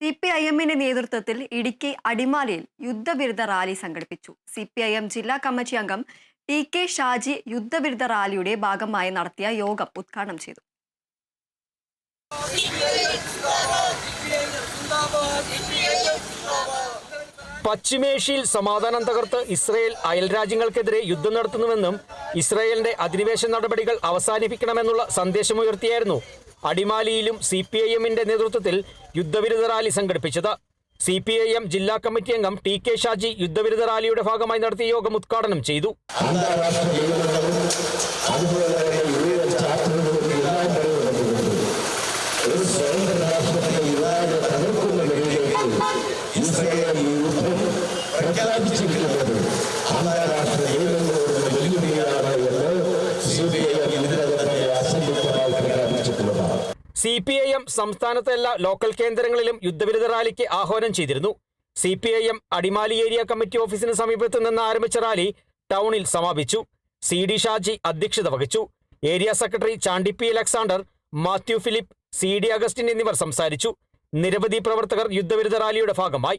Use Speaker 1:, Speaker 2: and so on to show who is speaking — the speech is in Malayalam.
Speaker 1: സി പി ഐ എമ്മിന്റെ നേതൃത്വത്തിൽ ഇടുക്കി അടിമാലിയിൽ യുദ്ധവിരുദ്ധ റാലി സംഘടിപ്പിച്ചു. സി പി ഐ എം ജില്ലാ കമ്മിറ്റി അംഗം ടി കെ ഷാജി യുദ്ധവിരുദ്ധ റാലിയുടെ ഭാഗമായി നടത്തിയ യോഗം ഉദ്ഘാടനം ചെയ്തു.
Speaker 2: പശ്ചിമേഷ്യയിൽ സമാധാനം തകർത്ത് ഇസ്രയേൽ അയൽരാജ്യങ്ങൾക്കെതിരെ യുദ്ധം നടത്തുന്നുവെന്നും ഇസ്രയേലിന്റെ അധിനിവേശ നടപടികൾ അവസാനിപ്പിക്കണമെന്നുള്ള സന്ദേശമുയർത്തിയായിരുന്നു അടിമാലിയിലും സി പി ഐ എമ്മിന്റെ നേതൃത്വത്തിൽ യുദ്ധവിരുദ്ധ റാലി സംഘടിപ്പിച്ചത്. സി പി ഐ എം ജില്ലാ കമ്മിറ്റി അംഗം ടി കെ ഷാജി യുദ്ധവിരുദ്ധ റാലിയുടെ ഭാഗമായി നടത്തിയ യോഗം ഉദ്ഘാടനം ചെയ്തു.
Speaker 3: ഒരു ഇസ്രായേൽ യുദ്ധം പ്രഖ്യാപിച്ചിരിക്കുന്നത് അന്താരാഷ്ട്ര നിയമങ്ങളോട് വെല്ലുവിളിയാണ് എന്ന് സി ബി ഐ ഇതിനകത്തെ അസംയുക്തമായി പ്രഖ്യാപിച്ചിട്ടുള്ളതാണ്
Speaker 2: സി പി ഐ എം സംസ്ഥാനത്തെ എല്ലാ ലോക്കൽ കേന്ദ്രങ്ങളിലും യുദ്ധവിരുദ്ധ റാലിക്ക് ആഹ്വാനം ചെയ്തിരുന്നു. C P I M Adimali area committee ഓഫീസിന് സമീപത്ത് നിന്ന് ആരംഭിച്ച റാലി ടൗണിൽ സമാപിച്ചു. സി ഡി ഷാജി അധ്യക്ഷത വഹിച്ചു. Area secretary Chandy P Alexander Mathew Philip C D Augustine എന്നിവർ സംസാരിച്ചു. നിരവധി പ്രവർത്തകർ യുദ്ധവിരുദ്ധ റാലിയുടെ ഭാഗമായി.